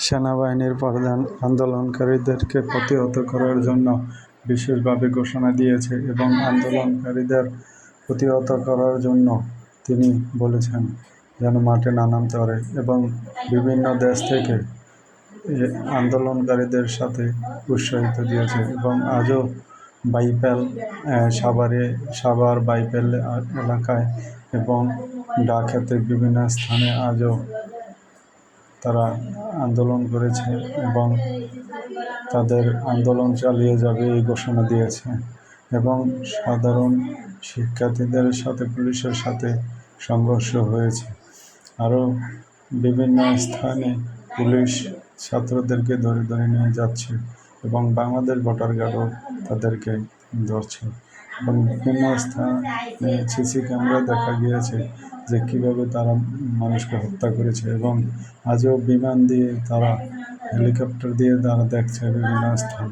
সেনাবাহিনীর প্রধান আন্দোলনকারীদেরকে প্রতিহত করার জন্য বিশেষভাবে ঘোষণা দিয়েছে এবং আন্দোলনকারীদের প্রতিহত করার জন্য তিনি বলেছেন যেন মাঠে না নামতে পারে এবং বিভিন্ন দেশ থেকে আন্দোলনকারীদের সাথে উৎসাহিত দিয়েছে এবং আজও বাইপেল সাভারে, সাভার বাইপেল এলাকায় এবং ডাকাতে বিভিন্ন স্থানে আজও তারা আন্দোলন করেছে এবং তাদের আন্দোলন চালিয়ে যাবে এই ঘোষণা দিয়েছে। এবং সাধারণ শিক্ষার্থীদের সাথে, পুলিশের সাথে সংঘর্ষ হয়েছে। আরও বিভিন্ন স্থানে পুলিশ ছাত্রদেরকে ধরে ধরে নিয়ে যাচ্ছে এবং বাংলাদেশ ভোটার গার্ডও তাদেরকে ধরছে। বিভিন্ন স্থানে সিসি ক্যামেরা দেখা গিয়েছে যে কীভাবে তারা মানুষকে হত্যা করেছে এবং আজও বিমান দিয়ে তারা হেলিকপ্টার দিয়ে তারা দেখছে বিভিন্ন স্থান।